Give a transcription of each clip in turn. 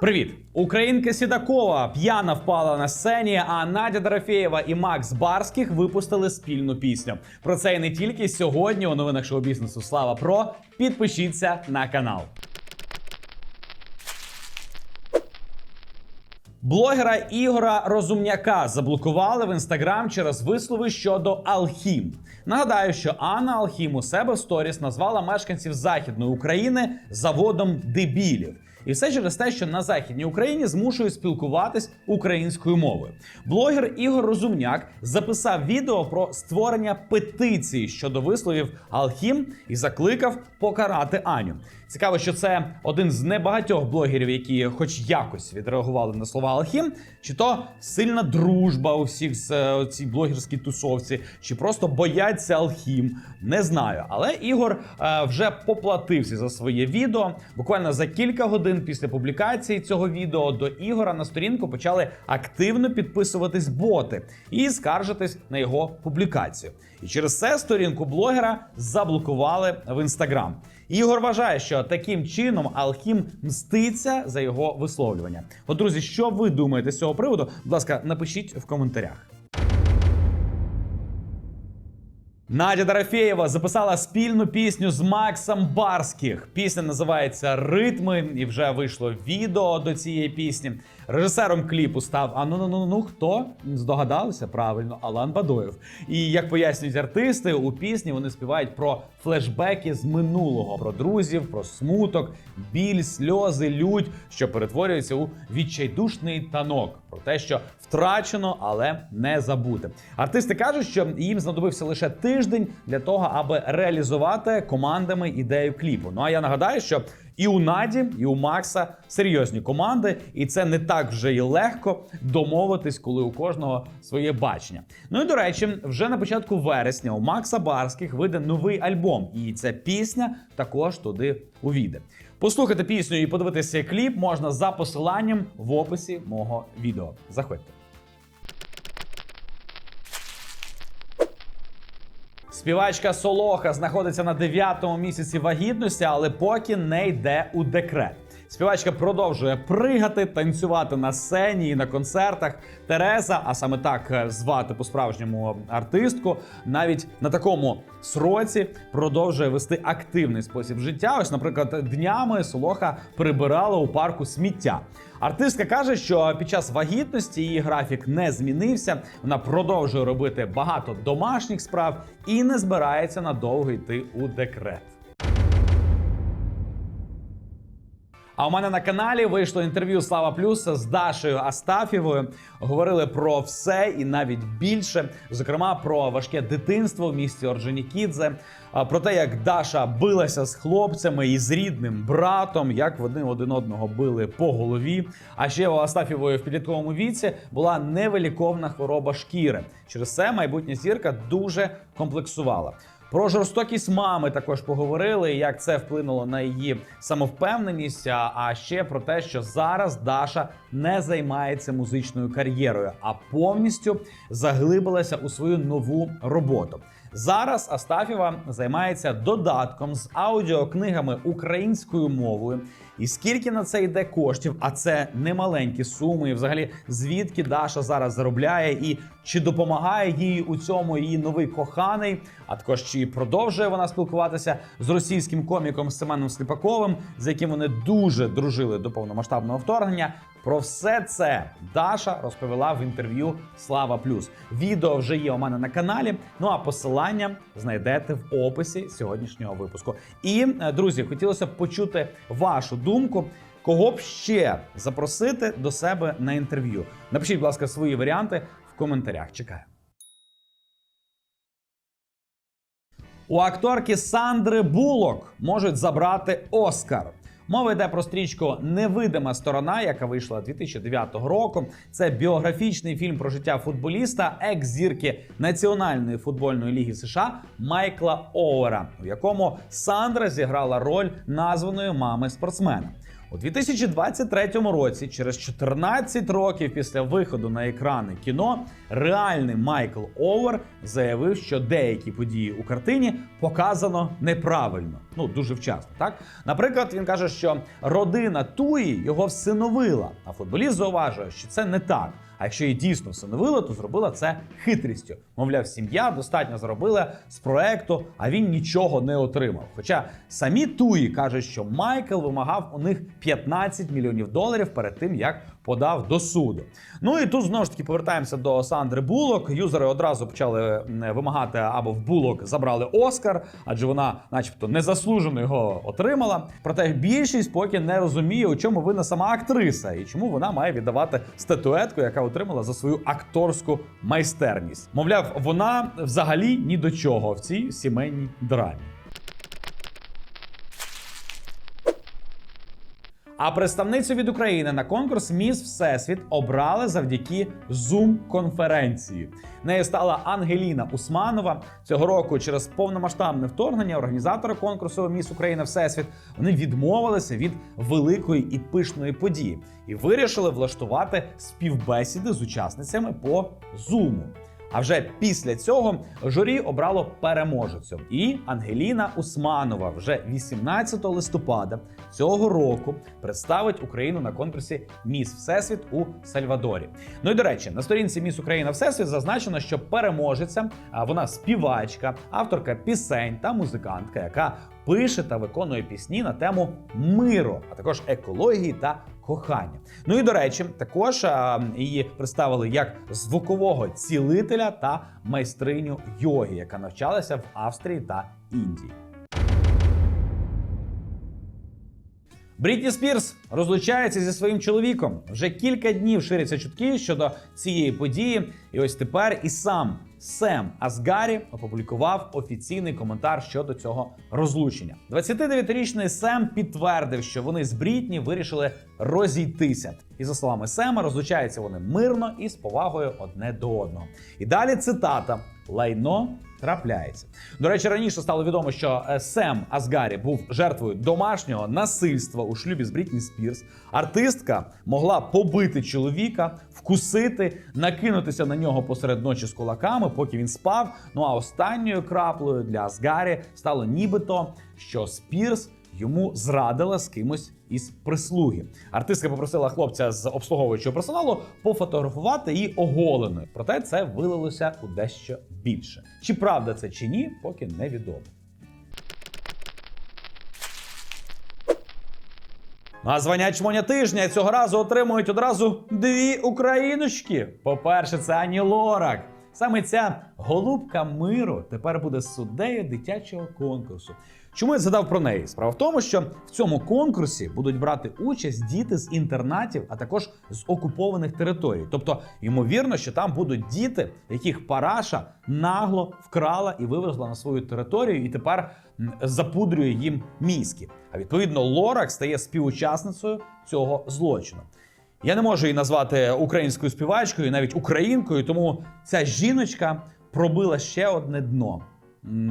Привіт! Українка Сідакова п'яна впала на сцені, а Надя Дорофєєва і Макс Барських випустили спільну пісню. Про це і не тільки сьогодні у новинах шоу бізнесу Слава Про. Підпишіться на канал. Блогера Ігора Розумняка заблокували в інстаграм через вислови щодо Алхім. Нагадаю, що Анна Алхім у себе в сторіс назвала мешканців Західної України заводом дебілів. І все через те, що на західній Україні змушують спілкуватись українською мовою. Блогер Ігор Розумняк записав відео про створення петиції щодо висловів Алхім і закликав покарати Аню. Цікаво, що це один з небагатьох блогерів, які хоч якось відреагували на слова Алхім, чи то сильна дружба у всіх з е, цій блогерській тусовці, чи просто бояться Алхім. Не знаю. Але Ігор е, вже поплатився за своє відео. Буквально за кілька годин після публікації цього відео до Ігора на сторінку почали активно підписуватись боти і скаржитись на його публікацію. І через це сторінку блогера заблокували в інстаграм. Ігор вважає, що таким чином Алхім мститься за його висловлювання. От, друзі, що ви думаєте з цього приводу? Будь ласка, напишіть в коментарях. Надя Дорофєєва записала спільну пісню з Максом Барських. Пісня називається Ритми, і вже вийшло відео до цієї пісні. Режисером кліпу став а ну ну ну ну хто здогадалися правильно, Алан Бадоєв. І як пояснюють артисти, у пісні вони співають про флешбеки з минулого, про друзів, про смуток, біль, сльози, лють, що перетворюються у відчайдушний танок. Про те, що втрачено, але не забуте. Артисти кажуть, що їм знадобився лише тиждень для того, аби реалізувати командами ідею кліпу. Ну а я нагадаю, що і у Наді, і у Макса серйозні команди, і це не так вже й легко домовитись, коли у кожного своє бачення. Ну і до речі, вже на початку вересня у Макса Барських вийде новий альбом, і ця пісня також туди увійде. Послухати пісню і подивитися кліп можна за посиланням в описі мого відео. Заходьте. Співачка Солоха знаходиться на 9-му місяці вагітності, але поки не йде у декрет. Співачка продовжує пригати, танцювати на сцені і на концертах. Тереза, а саме так е, звати по-справжньому артистку, навіть на такому сроці продовжує вести активний спосіб життя. Ось, наприклад, днями Солоха прибирала у парку сміття. Артистка каже, що під час вагітності її графік не змінився. Вона продовжує робити багато домашніх справ і не збирається надовго йти у декрет. А у мене на каналі вийшло інтерв'ю Слава Плюса з Дашею Астафєвою. Говорили про все і навіть більше, зокрема про важке дитинство в місті Орджонікідзе, про те, як Даша билася з хлопцями і з рідним братом, як вони один одного били по голові. А ще у Астафєвої в підлітковому віці була невиліковна хвороба шкіри. Через це майбутня зірка дуже комплексувала. Про жорстокість мами також поговорили, як це вплинуло на її самовпевненість. А ще про те, що зараз Даша не займається музичною кар'єрою, а повністю заглибилася у свою нову роботу. Зараз Астафєва займається додатком з аудіокнигами українською мовою. І скільки на це йде коштів, а це немаленькі суми. І взагалі, звідки Даша зараз заробляє, і чи допомагає їй у цьому її новий коханий, а також чи продовжує вона спілкуватися з російським коміком Семеном Сліпаковим, з яким вони дуже дружили до повномасштабного вторгнення. Про все це Даша розповіла в інтерв'ю Слава Плюс. Відео вже є у мене на каналі. Ну а посилання знайдете в описі сьогоднішнього випуску. І е, друзі, хотілося б почути вашу думку. Кого б ще запросити до себе на інтерв'ю? Напишіть, будь ласка, свої варіанти в коментарях. Чекаю. У акторки Сандри Булок можуть забрати Оскар. Мова йде про стрічку Невидима сторона, яка вийшла 2009 року. Це біографічний фільм про життя футболіста, екс-зірки Національної футбольної ліги США Майкла Оуера, у якому Сандра зіграла роль названої мами спортсмена. У 2023 році, через 14 років після виходу на екрани кіно, реальний Майкл Овер заявив, що деякі події у картині показано неправильно. Ну дуже вчасно. Так, наприклад, він каже, що родина Туї його всиновила, а футболіст зауважує, що це не так. А якщо її дійсно всиновили, то зробила це хитрістю. Мовляв, сім'я достатньо заробила з проекту, а він нічого не отримав. Хоча самі Туї кажуть, що Майкл вимагав у них 15 мільйонів доларів перед тим, як подав до суду. Ну і тут знову ж таки повертаємося до Сандри Булок. Юзери одразу почали вимагати, або в Булок забрали Оскар, адже вона, начебто, незаслужено його отримала. Проте більшість поки не розуміє, у чому винна сама актриса і чому вона має віддавати статуетку, яка отримала за свою акторську майстерність. Мовляв, вона взагалі ні до чого в цій сімейній драмі. А представницю від України на конкурс Міс Всесвіт обрали завдяки Zoom-конференції. Нею стала Ангеліна Усманова. Цього року через повномасштабне вторгнення організатори конкурсу Міс Україна Всесвіт вони відмовилися від великої і пишної події і вирішили влаштувати співбесіди з учасницями по Zoom. А вже після цього журі обрало переможецю. І Ангеліна Усманова вже 18 листопада цього року представить Україну на конкурсі Міс Всесвіт у Сальвадорі. Ну і до речі, на сторінці Міс Україна Всесвіт зазначено, що переможеця а вона співачка, авторка пісень та музикантка, яка пише та виконує пісні на тему миру, а також екології та кохання. Ну і до речі, також її представили як звукового цілителя та майстриню йоги, яка навчалася в Австрії та Індії. Брітні Спірс розлучається зі своїм чоловіком. Вже кілька днів ширяться чутки щодо цієї події. І ось тепер і сам Сем Асгарі опублікував офіційний коментар щодо цього розлучення. 29-річний Сем підтвердив, що вони з Брітні вирішили розійтися. І за словами Сема, розлучаються вони мирно і з повагою одне до одного. І далі цитата: лайно трапляється. До речі, раніше стало відомо, що е, Сем Асгарі був жертвою домашнього насильства у шлюбі з Брітні Спірс. Артистка могла побити чоловіка, вкусити, накинутися на нього посеред ночі з кулаками, поки він спав. Ну а останньою краплею для Асгарі стало нібито, що Спірс йому зрадила з кимось із прислуги. Артистка попросила хлопця з обслуговуючого персоналу пофотографувати її оголеною. Проте це вилилося у дещо більше. Чи правда це чи ні, поки невідомо. Ну, А звання чмоня тижня цього разу отримують одразу дві україночки. По-перше, це Ані Лорак. Саме ця голубка миру тепер буде суддею дитячого конкурсу. Чому я згадав про неї? Справа в тому, що в цьому конкурсі будуть брати участь діти з інтернатів, а також з окупованих територій. Тобто, ймовірно, що там будуть діти, яких параша нагло вкрала і вивезла на свою територію, і тепер запудрює їм мізки. А відповідно, Лорак стає співучасницею цього злочину. Я не можу її назвати українською співачкою, навіть українкою, тому ця жіночка пробила ще одне дно.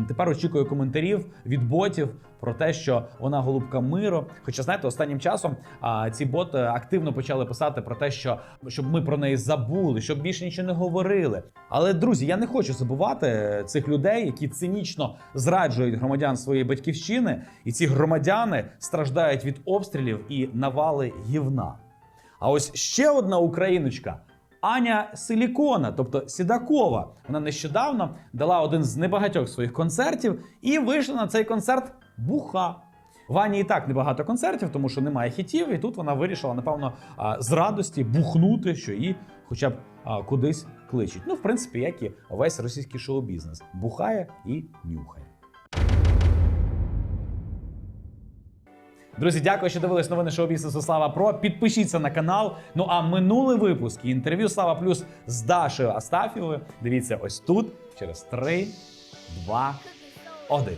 Тепер очікую коментарів від ботів про те, що вона голубка миру. Хоча знаєте, останнім часом а, ці боти активно почали писати про те, що щоб ми про неї забули, щоб більше нічого не говорили. Але друзі, я не хочу забувати цих людей, які цинічно зраджують громадян своєї батьківщини, і ці громадяни страждають від обстрілів і навали гівна. А ось ще одна україночка. Аня Силікона, тобто Сідакова, вона нещодавно дала один з небагатьох своїх концертів і вийшла на цей концерт буха. В Ані і так небагато концертів, тому що немає хітів, і тут вона вирішила, напевно, з радості бухнути, що її хоча б кудись кличуть. Ну, в принципі, як і весь російський шоу-бізнес бухає і нюхає. Друзі, дякую, що дивились новини шоу бізнесу Слава Про. Підпишіться на канал. Ну а минулий випуск інтерв'ю Слава Плюс з Дашею Астафєвою. Дивіться ось тут через 3, 2, 1.